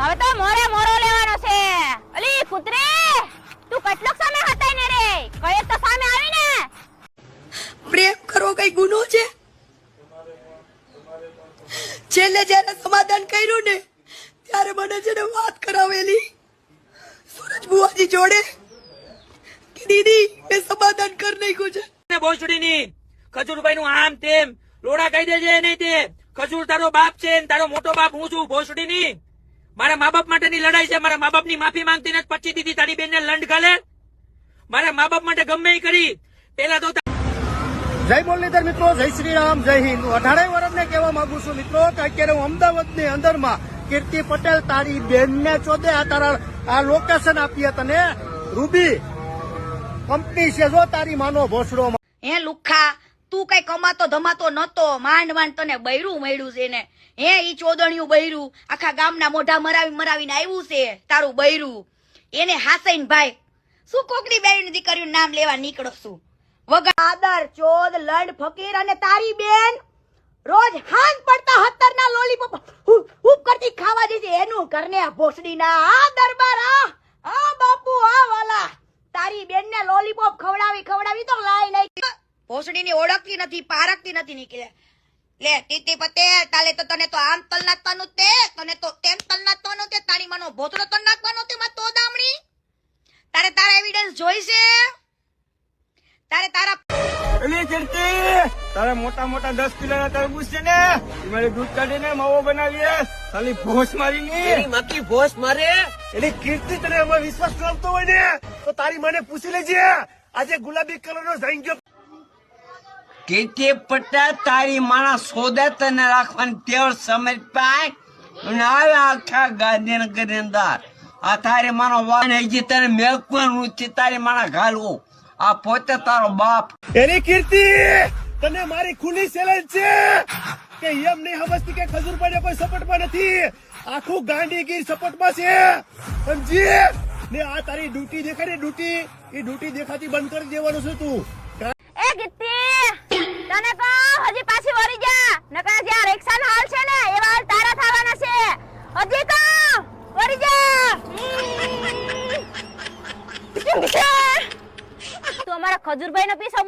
હવે તો મોરે મોરો લેવાનો છે. અલી કુતરે તું કેટલોક સામે હતાય ને રે? કયે તો સામે આવી ને? પ્રેમ કરો કઈ ગુનો છે? છેલ્લે જયારે સમાધાન કર્યું ને ત્યારે મને છે ને વાત કરાવેલી. સુરજ બુવાજી જોડે. કે દીદી એ સમાધાન કર નાખ્યું છે. ને ભોસડીની ખજૂરભાઈ નું આમ તેમ. લોડા કહી દેજે નહીં તે. ખજૂર તારો બાપ છે ને તારો મોટો બાપ હું છું ભોસડીની. મારા મા બાપ માટેની લડાઈ છે. મારા મા બાપની માફી માંગતી ને પછી દીધી તારી બેનને લંડ ગાલે મારા મા બાપ માટે ગમે કરી. પેલા તો જય મુરલીધર મિત્રો જય શ્રી રામ જય હિન્દ. અઢારે વર્ષને કહેવા માંગુ છું મિત્રો કે અત્યારે હું અમદાવાદની અંદરમાં કીર્તિ પટેલ તારી બેનને ચોદે આ તારા આ લોકેશન આપીએ તને રૂબી કંપની છે જો તારી માનો ભોસડો એ લુખા તું કઈ કમાતો ધમાતો નતો, માંડ માંડ તને બૈરું મળ્યું છે ને. હે, ઈ ચોદણિયું બૈરું, આખા ગામના મોઢા મરાવી મરાવીને આવ્યું છે તારું બૈરું. એને હાસૈન ભાઈ, શું કોકડી બેન દીકરીનું નામ લેવા નીકળો છું વગર ચોદ, લંડ, ફકીર અને તારી બેન રોજ હાંજ પડતા હતરના લોલીપોપ હુપ કરતી ખાવા દીધી એનું કરને ભોસડીના આ દરબાર. આ બાપુ આ વાલા તારી બેન ને લોલીપોપ ખવડાવી ખવડાવી તો લાઈ નહીં ભોસડીની ઓળખતી નથી પારખતી નથી નીકળે. લે ટીટી પતે તાલે તો તને તો આમ તલ નાખવાનું તે તને તો તેમ તલ નાખવાનું તે તારી માનો ભોતરો તલ નાખવાનો તે માં તો દામણી તારે તારા એવિડન્સ જોઈશે તારે તારા એલી કીર્તિ તારે મોટા મોટા દસ કિલોના તરબૂચ છે ને? મારે દૂધ કાઢીને માવો બનાવીએ ખાલી ભોસ મારી ની મક્કી ભોસ મારે? એની કીર્તિ તને એમાં વિશ્વાસ કરતો હોય ને? તો તારી મને પૂછી લેજે. આજે ગુલાબી કલર નો ઝાંગ્યો પટ્ટા તારી માણા સોદા તને રાખવાની ટેવ સમજ પાય? અને આવે આખા ગાંધીનગર અંદર. આ તારી માનો વાન હજી તને મેકવાનું છે તારી માણા ઘાલવું. આ પોતે તારો બાપ. એની કીર્તિ! તને મારી ખુલ્લી ચેલેન્જ છે! કે એમ નહીં સમજતી કે ખજૂરભાઈ કોઈ સપોર્ટમાં નથી. આખું ગાંધીગીર સપોર્ટમાં છે. સમજી ને આ તારી ડ્યુટી દેખાય ને ડ્યુટી એ ડ્યુટી દેખાતી બંધ કરી દેવાનું છે તું. એ ગીતી તને કહું હજી પાછી વળી જા નકર જ્યાં રિક્ષાનો હાલ છે ને એવા હાલ તારા થવાના છે હજી કહું વળી જા તું અમારા નો પીસ